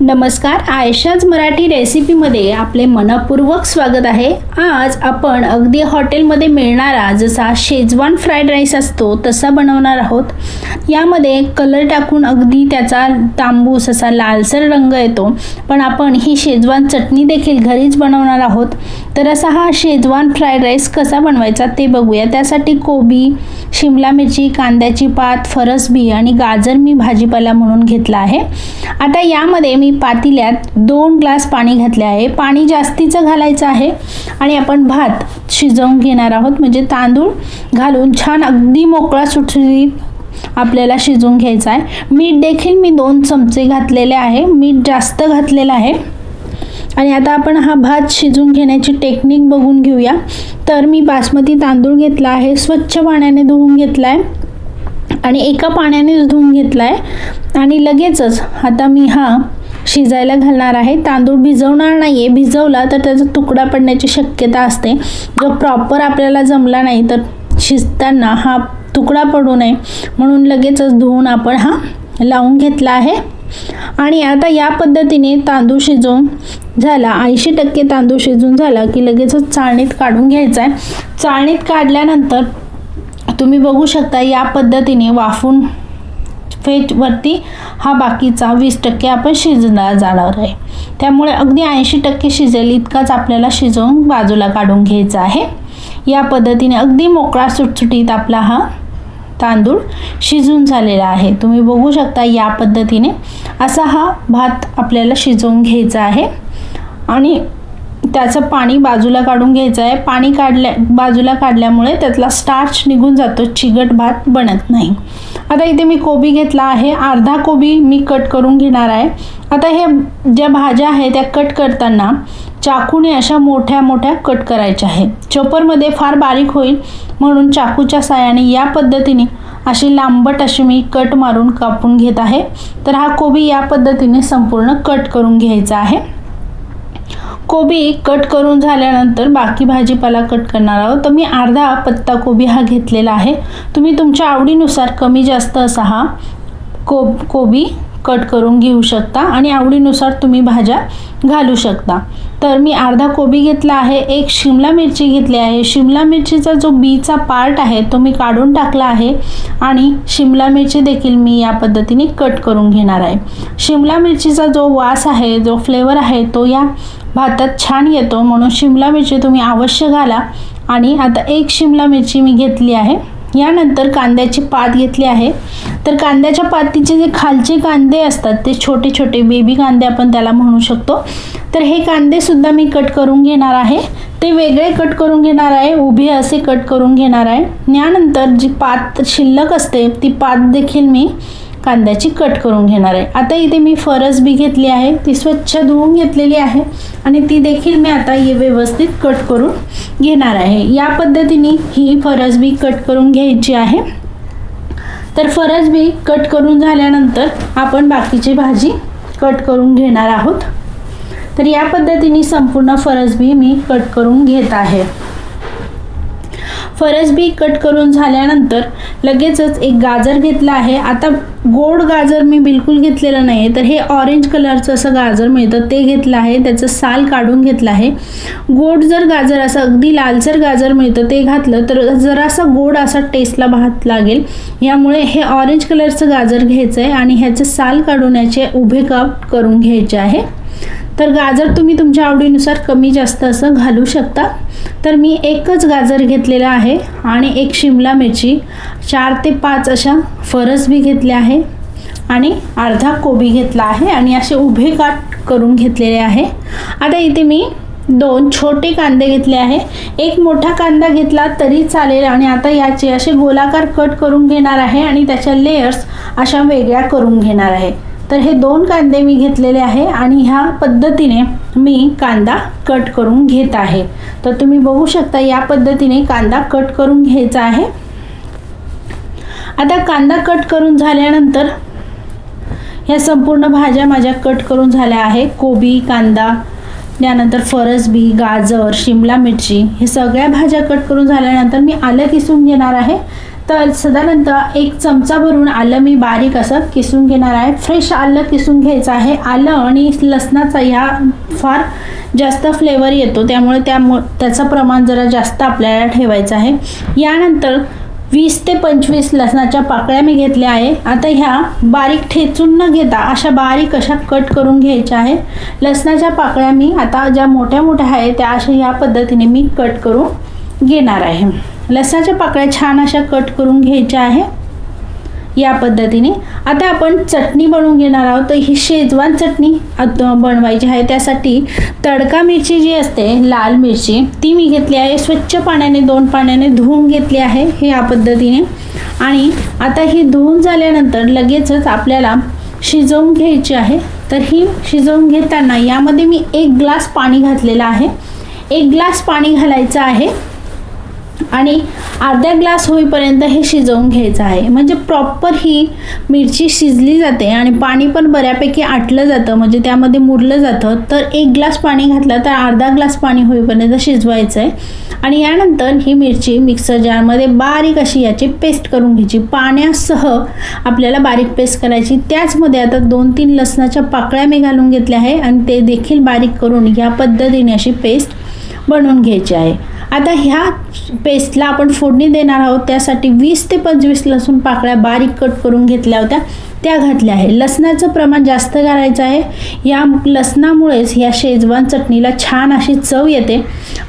नमस्कार आयशाच मराठी रेसिपीमध्ये आपले मनपूर्वक स्वागत आहे. आज आपण अगदी हॉटेलमध्ये मिळणारा जसा शेजवान फ्राईड राईस असतो तसा बनवणार आहोत. यामध्ये कलर टाकून अगदी त्याचा तांबूस असा लालसर रंग येतो. पण आपण ही शेजवान चटणी देखील घरीच बनवणार आहोत. तर असा हा शेजवान फ्राईड राईस कसा बनवायचा ते बघूया. त्यासाठी कोबी शिमला मिरची कांद्याची पात फरसबी आणि गाजर मी भाजीपाला म्हणून घेतला आहे. आता यामध्ये मी मी पातेल्यात दोन ग्लास पाणी घातले आहे. पाणी जास्तीचं घालायचं आहे आणि आपण भात शिजवून घेणार आहोत. म्हणजे तांदूळ घालून छान अगदी मोकळा सुटसुटीत आपल्याला शिजवून घ्यायचा आहे. मीठ देखील मी दोन चमचे घातलेले आहे. मीठ जास्त घातलेलं आहे. आणि आता आपण हा भात शिजवून घेण्याची टेक्निक बघून घेऊया. तर मी बासमती तांदूळ घेतला आहे. स्वच्छ पाण्याने धुवून घेतला आहे. आणि एका पाण्यानेच धुवून घेतला आहे. आणि लगेचच आता मी हा शिजायला घालणार आहे. तांदूळ भिजवणार नाही आहे भिजवला तर त्याचा तुकडा पडण्याची शक्यता असते. जो प्रॉपर आपल्याला जमला नाही तर शिजताना हा तुकडा पडू नये. म्हणून लगेचच धुवून आपण हा लावून घेतला आहे. आणि आता या पद्धतीने तांदूळ शिजवून झाला. ऐंशी टक्के तांदूळ शिजून झाला की लगेचच चाळणीत काढून घ्यायचा आहे. चाळणीत काढल्यानंतर तुम्ही बघू शकता या पद्धतीने वाफून फेटवरती हा बाकीचा वीस टक्के आपण शिजणार जाणार आहे. त्यामुळे अगदी ऐंशी टक्के शिजेल इतकाच आपल्याला शिजवून बाजूला काढून घ्यायचा आहे. या पद्धतीने अगदी मोकळा सुटसुटीत आपला हा तांदूळ शिजून झालेला आहे. तुम्ही बघू शकता या पद्धतीने असा हा भात आपल्याला शिजवून घ्यायचा आहे. आणि त्याचं पाणी बाजूला काढून घ्यायचं आहे. पाणी काढल्या बाजूला काढल्यामुळे त्यातला स्टार्च निघून जातो. चिगट भात बनत नाही. आता इथे मी कोबी घेतला आहे. अर्धा कोबी मी कट करून घेणार आहे. आता हे ज्या भाज्या आहे त्या कट करताना चाकूने अशा मोठ्या मोठ्या कट करायच्या आहे चॉपरमध्ये फार बारीक होईल म्हणून चाकूच्या सायाने या पद्धतीने अशी लांबट अशी मी कट मारून कापून घेत आहे. तर हा कोबी या पद्धतीने संपूर्ण कट करून घ्यायचा आहे. कोबी कट करून झाल्यानंतर बाकी भाजीपाला कट करणार आहोत. तर मी अर्धा पत्ता कोबी हा घेतलेला आहे. तुम्ही तुमच्या आवडीनुसार कमी जास्त असा हा को कोबी कट करून घेऊ शकता आणि आवडीनुसार तुम्ही भाज्या घालू शकता. तर मी अर्धा कोबी घेतला आहे एक शिमला मिरची घेतली आहे. शिमला मिरचीचा जो बीचा पार्ट आहे तो मी काढून टाकला आहे आणि शिमला मिरची देखील मी या पद्धतीने कट करून घेणार आहे. शिमला मिरचीचा जो वास आहे जो फ्लेवर आहे तो या भातात छान येतो म्हणून शिमला मिरची तुम्ही अवश्य घाला. आणि आता एक शिमला मिरची मी घेतली आहे. यानंतर कांद्याची पात घेतली आहे. तर कांद्याच्या पातीचे जे खालचे कांदे असतात ते छोटे छोटे बेबी कांदे आपण त्याला म्हणू शकतो. तर हे कांदेसुद्धा मी कट करून घेणार आहे. ते वेगळे कट करून घेणार आहे उभे असे कट करून घेणार आहे. यानंतर जी पात शिल्लक असते ती पात देखील मी कांद्याची कट करून घेणार आहे. आता इथे मी फरसबी घेतली आहे ती स्वच्छ धुवून घेतलेली आहे आणि ती देखील मी आता ये व्यवस्थित कट करून घेणार आहे. या पद्धतीने ही फरसबी कट करून घ्यायची आहे. तर फरसबी कट करून झाल्यानंतर आपण बाकीची भाजी कट करून घेणार आहोत. तर या पद्धतीने संपूर्ण फरसबी मी कट करून घेत आहे. फरसबी कट करून झाल्यानंतर लगेचच एक गाजर घेतला आहे. आता गोड गाजर मी बिलकुल घेतलेलं नाही आहे तर हे ऑरेंज कलरचं असं गाजर मिळतं ते घेतलं आहे. त्याचं साल काढून घेतलं आहे. गोड जर गाजर असं अगदी लालसर गाजर मिळतं ते घातलं तर जरासा गोड असा टेस्टला भात लागेल. यामुळे हे ऑरेंज कलरचं गाजर घ्यायचं आहे आणि ह्याचं साल काढून याचे उभे काप करून घ्यायचे आहे. तर गाजर तुम्ही तुमच्या आवडीनुसार कमी जास्त असं घालू शकता. तर मी एकच गाजर घेतलेला आहे आणि एक शिमला मिरची चार ते पाच अशा फरसबी घेतले आहे आणि अर्धा कोबी घेतला आहे आणि असे उभे काट करून घेतलेले आहे. आता इथे मी दोन छोटे कांदे घेतले आहे. एक मोठा कांदा घेतला तरी चालेल आणि आता याचे असे गोलाकार कट करून घेणार आहे आणि त्याच्या लेयर्स अशा वेगळ्या करून घेणार आहे. तर हे दोन कांदे मी घेतलेले आहे आणि ह्या पद्धतीने मी कांदा कट करून घेत आहे. तर तुम्ही बघू शकता या पद्धतीने कांदा कट करून घ्यायचा आहे. आता कांदा कट करून झाल्यानंतर ह्या संपूर्ण भाज्या माझ्या कट करून झाल्या आहे कोबी कांदा त्यानंतर फरसबी गाजर शिमला मिरची हे सगळ्या भाज्या कट करून झाल्यानंतर मी आलं किसून घेणार आहे. तर साधारणतः एक चमचा भरून आलं मी बारीक असं किसून घेणार आहे. फ्रेश आलं किसून घ्यायचं आहे. आलं आणि लसणाचा ह्या फार जास्त फ्लेवर येतो. त्यामुळे त्यामु त्याचं प्रमाण जरा जास्त आपल्याला ठेवायचं आहे. यानंतर वीस ते पंचवीस लसणाच्या पाकळ्या मी घेतल्या आहे. आता ह्या बारीक ठेचून न घेता अशा बारीक अशा कट करून घ्यायच्या आहे. लसणाच्या पाकळ्या मी आता ज्या मोठ्या मोठ्या आहे त्या अशा ह्या पद्धतीने मी कट करून घेणार आहे. लसणाच्या पाकळ्या छान अशा कट करून घ्यायच्या आहे. या पद्धतीने. आता आपण चटणी बनवून घेणार आहोत. तर ही शेजवान चटणी बनवायची आहे. त्यासाठी तडका मिरची जी असते लाल मिरची ती मी घेतली आहे. स्वच्छ पाण्याने दोन पाण्याने धुवून घेतली आहे हे या पद्धतीने. आणि आता ही धुवून झाल्यानंतर लगेचच आपल्याला शिजवून घ्यायची आहे. तर ही शिजवून घेताना यामध्ये मी एक ग्लास पाणी घातलेलं आहे. एक ग्लास पाणी घालायचं आहे. आणि अर्धा ग्लास होईपर्यंत हे शिजवून घ्यायचं आहे. म्हणजे प्रॉपर ही मिरची शिजली जाते आणि पाणी पण बऱ्यापैकी आटलं जातं. म्हणजे त्यामध्ये मुरलं जातं. तर एक ग्लास पाणी घातलं तर अर्धा ग्लास पाणी होईपर्यंत शिजवायचं आहे आणि यानंतर ही मिरची मिक्सर जारमध्ये बारीक अशी याची पेस्ट करून घ्यायची. पाण्यासह आपल्याला बारीक पेस्ट करायची. त्याचमध्ये आता दोन तीन लसणाच्या पाकळ्या मी घालून घेतल्या आहे आणि ते देखील बारीक करून या पद्धतीने अशी पेस्ट बनवून घ्यायची आहे. आता ह्या पेस्टला आपण फोडणी देणार आहोत. त्यासाठी वीस ते पंचवीस लसूण पाकळ्या बारीक कट करून घेतल्या होत्या. त्या घातल्या आहे. लसणाचं प्रमाण जास्त घालायचं आहे. या लसणामुळेच या शेजवान चटणीला छान अशी चव येते.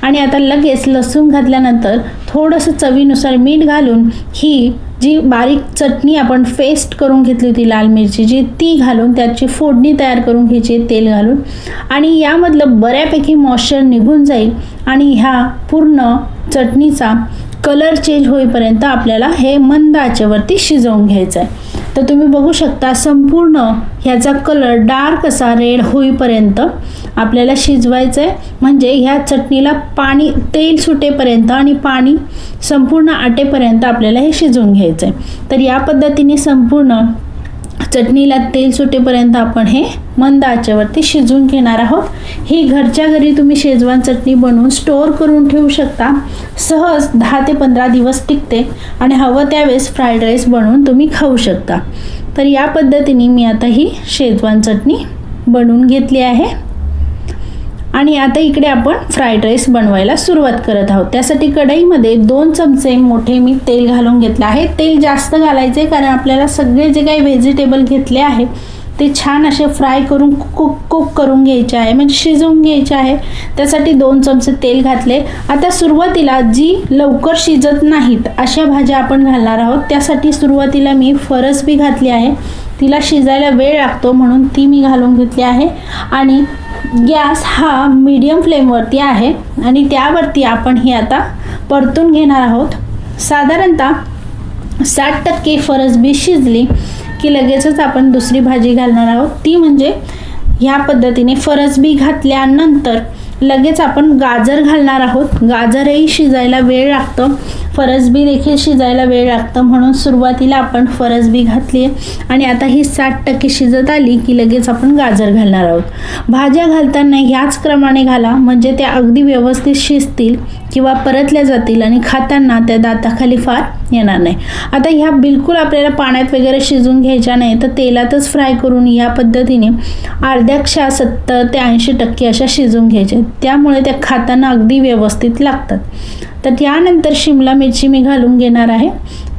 आणि आता लगेच लसूण घातल्यानंतर थोडंसं चवीनुसार मीठ घालून ही जी बारीक चटणी आपण पेस्ट करून घेतली होती लाल मिरचीची ती घालून त्याची फोडणी तयार करून घ्यायची तेल घालून. आणि यामधलं बऱ्यापैकी मॉइश्चर निघून जाईल. आणि ह्या पूर्ण चटणीचा कलर चेंज होईपर्यंत आपल्याला हे मंद आचेवरती शिजवून घ्यायचं आहे तर तुम्ही बघू शकता संपूर्ण ह्याचा कलर डार्क असा रेड होईपर्यंत आपल्याला शिजवायचं आहे म्हणजे ह्या चटणीला पाणी तेल सुटेपर्यंत आणि पाणी संपूर्ण आटेपर्यंत आपल्याला हे शिजवून घ्यायचं आहे तर या पद्धतीने संपूर्ण चटणीला तेल सुटेपर्यंत आपण हे मंद आचेवरती शिजवून घेणार आहोत. ही घरच्या घरी तुम्ही शेजवान चटणी बनवून स्टोअर करून ठेवू शकता. सहज दहा ते पंधरा दिवस टिकते आणि हवं त्यावेळेस फ्राईड राईस बनवून तुम्ही खाऊ शकता. तर या पद्धतीने मी आता ही शेजवान चटणी बनवून घेतली आहे. आणि आता इकडे आपण फ्राईड राईस बनवायला सुरुवात करत आहोत. त्यासाठी कढईमध्ये दोन चमचे मोठे मी तेल घालून घेतलं आहे. तेल जास्त घालायचे कारण आपल्याला सगळे जे काही व्हेजिटेबल घेतले आहे ते छान असे फ्राय करून कुक कुक करून घ्यायचे आहे. म्हणजे शिजवून घ्यायचे आहे. त्यासाठी दोन चमचे तेल घातले. आता सुरुवातीला जी लवकर शिजत नाहीत अशा भाज्या आपण घालणार आहोत. त्यासाठी सुरुवातीला मी फरसबी घातली आहे. तिला शिजायला वेळ लागतो म्हणून ती मी घालून घेतली आहे. आणि गॅस हा मीडियम फ्लेमवरती आहे. आणि त्यावरती आपण हे आता परतून घेणार आहोत. साधारणतः साठ टक्के फरसबी शिजली की लगेचच आपण दुसरी भाजी घालणार आहोत. ती म्हणजे ह्या पद्धतीने फरसबी घातल्यानंतर लगेच आपण गाजर घालणार आहोत. गाजरही शिजायला वेळ लागतं. फरसबी देखील शिजायला वेळ लागतं. म्हणून सुरुवातीला आपण फरसबी घातली आहे. आणि आता ही साठ टक्के शिजत आली की लगेच आपण गाजर घालणार आहोत. भाज्या घालताना ह्याच क्रमाने घाला. म्हणजे त्या अगदी व्यवस्थित शिजतील. किंवा परतल्या जातील आणि खाताना त्या दाताखाली फार येणार नाही. आता ह्या बिलकुल आपल्याला पाण्यात वगैरे शिजून घ्यायच्या नाही तर तेलातच फ्राय करून या पद्धतीने अर्ध्याक्षा सत्तर ते ऐंशी टक्के अशा शिजून घ्यायच्या. त्यामुळे त्या खाताना अगदी व्यवस्थित लागतात. तर त्यानंतर शिमला मिरची मी घालून घेणार आहे.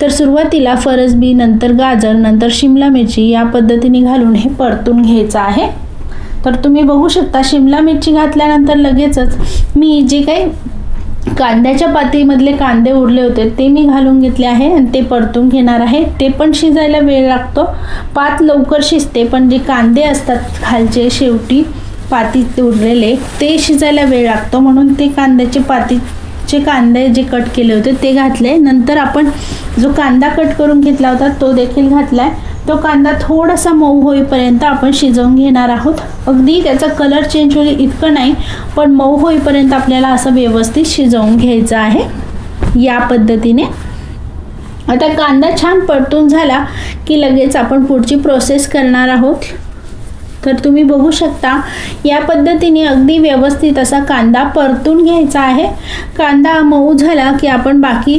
तर सुरुवातीला फरसबी नंतर गाजर नंतर शिमला मिरची या पद्धतीने घालून हे परतून घ्यायचं आहे. तर तुम्ही बघू शकता शिमला मिरची घातल्यानंतर लगेचच मी जे काही कांद्याच्या पातीमधले कांदे उरले होते ते मी घालून घेतले आहे आणि ते परतून घेणार आहे. ते पण शिजायला वेळ लागतो. पात लवकर शिजते पण जे कांदे असतात खालचे शेवटी पातीत उरलेले ते शिजायला वेळ लागतो. म्हणून ते कांद्याचे पातीचे कांदे जे कट केले होते ते घातले. नंतर आपण जो कांदा कट करून घेतला होता तो देखील घातला आहे तो कांदा थोडासा मऊ होईपर्यंत आपण शिजवून घेणार आहोत. अगदी त्याचा कलर चेंज होईल इतकं नाही पण मऊ होईपर्यंत आपल्याला असं व्यवस्थित शिजवून घ्यायचं आहे. या पद्धतीने. आता कांदा छान परतून झाला की लगेच आपण पुढची प्रोसेस करणार आहोत. तर तुम्ही बघू शकता या पद्धतीने अगदी व्यवस्थित असा कांदा परतून घ्यायचा आहे. कांदा मऊ झाला की आपण बाकी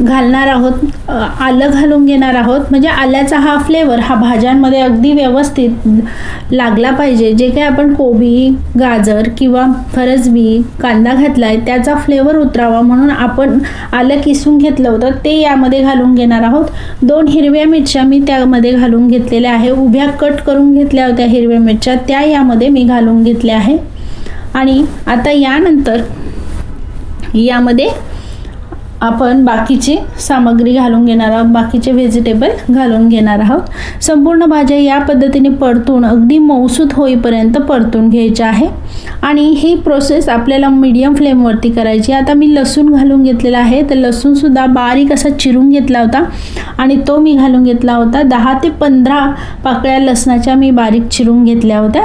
घालणार आहोत आलं घालून घेणार आहोत. म्हणजे आल्याचा हा फ्लेवर हा भाज्यांमध्ये अगदी व्यवस्थित लागला पाहिजे. जे काही आपण कोबी गाजर किंवा फरसबी कांदा घातला आहे त्याचा फ्लेवर उतरावा म्हणून आपण आलं किसून घेतलं होतं ते यामध्ये घालून घेणार आहोत. दोन हिरव्या मिरच्या मी त्यामध्ये घालून घेतलेल्या आहे. उभ्या कट करून घेतल्या होत्या हिरव्या मिरच्या त्या यामध्ये मी घालून घेतल्या आहे. आणि आता यानंतर यामध्ये आपण बाकीची सामग्री घालून घेणार आहोत बाकीचे व्हेजिटेबल घालून घेणार आहोत. संपूर्ण भाज्या या पद्धतीने परतून अगदी मऊसूत होईपर्यंत परतून घ्यायच्या आहे. आणि ही प्रोसेस आपल्याला मीडियम फ्लेमवरती करायची आता मी लसूण घालून घेतलेला आहे. तर लसूणसुद्धा बारीक असा चिरून घेतला होता. आणि तो मी घालून घेतला होता. दहा ते पंधरा पाकळ्या लसणाच्या मी बारीक चिरून घेतल्या होत्या.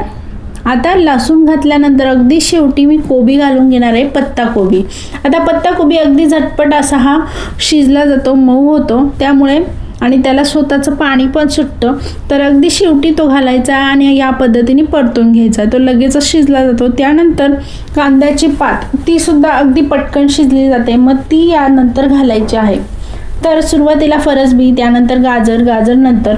आता लसूण घातल्यानंतर अगदी शेवटी मी कोबी घालून घेणार आहे पत्ता कोबी. आता पत्ता कोबी अगदी झटपट असा हा शिजला जातो मऊ होतो. त्यामुळे आणि त्याला स्वतःचं पाणी पण सुटतं. तर अगदी शेवटी तो घालायचा आणि या पद्धतीने परतून घ्यायचा. तो लगेचच शिजला जातो. त्यानंतर कांद्याची पात तीसुद्धा अगदी पटकन शिजली जाते. मग ती यानंतर घालायची आहे. तर सुरुवातीला फरसबी त्यानंतर गाजर गाजर नंतर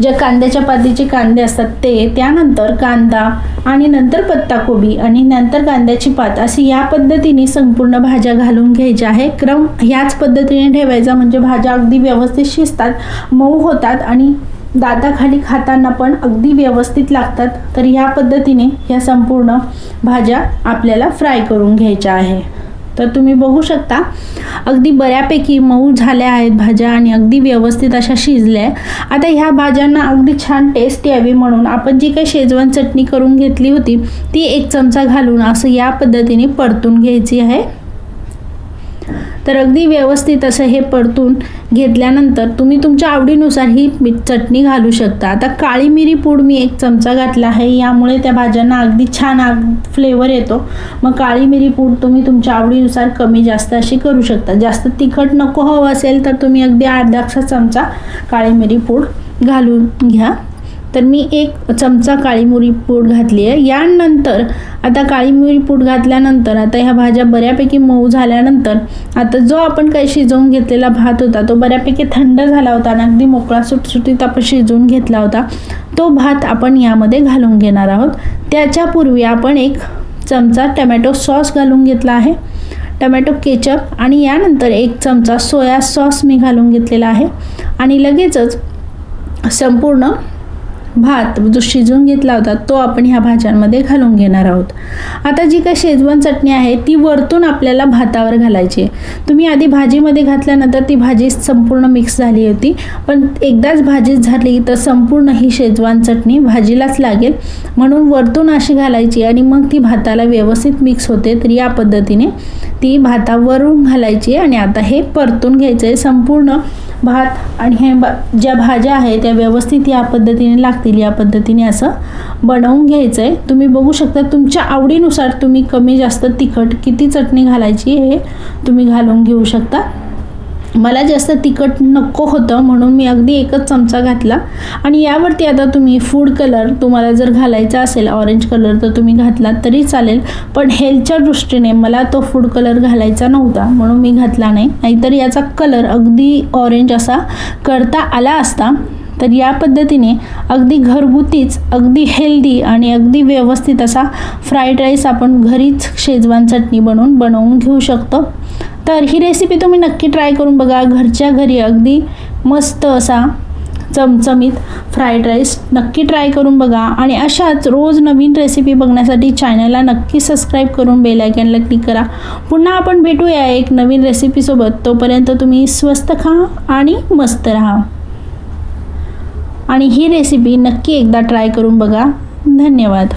ज्या कांद्याच्या पातीचे कांदे असतात ते त्यानंतर कांदा आणि नंतर पत्ताकोबी आणि नंतर कांद्याची पात अशी या पद्धतीने संपूर्ण भाज्या घालून घ्यायच्या आहे. क्रम ह्याच पद्धतीने ठेवायचा म्हणजे भाज्या अगदी व्यवस्थित शिजतात मऊ होतात आणि दाताखाली खाताना पण अगदी व्यवस्थित लागतात. तर ह्या पद्धतीने ह्या संपूर्ण भाज्या आपल्याला फ्राय करून घ्यायच्या आहे. तर तुम्ही बघू शकता अगदी बऱ्यापैकी मऊ झाल्या आहेत भाज्या आणि अगदी व्यवस्थित अशा शिजल्या आहे. आता ह्या भाज्यांना अगदी छान टेस्ट यावी म्हणून आपण जी काही शेजवान चटणी करून घेतली होती ती एक चमचा घालून असं या पद्धतीने परतून घ्यायची आहे तर अगदी व्यवस्थित असं हे परतून घेतल्यानंतर तुम्ही तुमच्या आवडीनुसार ही मी- चटणी घालू शकता. आता काळी मिरी पूड मी एक चमचा घातला आहे. यामुळे त्या भाज्यांना अगदी छान फ्लेवर येतो. मग काळी मिरी पूड तुम्ही तुमच्या आवडीनुसार कमी जास्त अशी करू शकता. जास्त तिखट नको हवं असेल तर तुम्ही अगदी अर्धाक्षा चमचा काळी मिरी पूड घालून घ्या. तर मी एक चमचा काळी मुरी पूड घातली आहे. यानंतर आता काळी मुरी पूड घातल्यानंतर आता ह्या भाज्या बऱ्यापैकी मऊ झाल्यानंतर आता जो आपण काही शिजवून घेतलेला भात होता तो बऱ्यापैकी थंड झाला होता आणि अगदी मोकळा सुटसुटीत आपण शिजवून घेतला होता तो भात आपण यामध्ये घालून घेणार आहोत. त्याच्यापूर्वी आपण एक चमचा टमॅटो सॉस घालून घेतला आहे. टमॅटो केचप आणि यानंतर एक चमचा सोया सॉस मी घालून घेतलेला आहे. आणि लगेचच संपूर्ण भात जो शिजून घेतला होता तो आपण ह्या भाज्यांमध्ये घालून घेणार आहोत. आता जी काही शेजवान चटणी आहे ती वरतून आपल्याला भातावर घालायची आहे. तुम्ही आधी भाजीमध्ये घातल्यानंतर ती भाजी संपूर्ण मिक्स झाली होती. पण एकदाच भाजी झाली तर संपूर्ण ही शेजवान चटणी भाजीलाच लागेल. म्हणून वरतून अशी घालायची आणि मग ती भाताला व्यवस्थित मिक्स होते तर या पद्धतीने ती भातावरून घालायची आणि आता हे परतून घ्यायचं आहे संपूर्ण भात आणि हे बा ज्या भाज्या आहेत त्या व्यवस्थित या पद्धतीने लागतील या पद्धतीने असं बनवून घ्यायचं आहे तुम्ही बघू शकता तुमच्या आवडीनुसार तुम्ही कमी जास्त तिखट किती चटणी घालायची हे तुम्ही घालून घेऊ शकता. मला जास्त तिखट नको होतं म्हणून मी अगदी एकच चमचा घातला. आणि यावरती आता तुम्ही फूड कलर तुम्हाला जर घालायचा असेल ऑरेंज कलर तर तुम्ही घातला तरी चालेल. पण हेल्थच्या दृष्टीने मला तो फूड कलर घालायचा नव्हता म्हणून मी घातला नाही. नाहीतर याचा कलर अगदी ऑरेंज असा करता आला असता. तर या पद्धतीने अगदी घरगुतीच अगदी हेल्दी आणि अगदी व्यवस्थित असा फ्राईड राईस आपण घरीच शेजवान चटणी बनवून बनवून घेऊ शकतो. तर ही रेसिपी तुम्ही नक्की ट्राय करून बघा. घरच्या घरी अगदी मस्त असा चमचमीत फ्राईड राईस नक्की ट्राय करून बघा. आणि अशाच रोज नवीन रेसिपी बघण्यासाठी चॅनलला नक्की सबस्क्राईब करून बेल क्लिक करा. पुन्हा आपण भेटूया एक नवीन रेसिपीसोबत तोपर्यंत तुम्ही स्वस्त खा आणि मस्त राहा. आणि ही रेसिपी नक्की एकदा ट्राय करून बघा. धन्यवाद.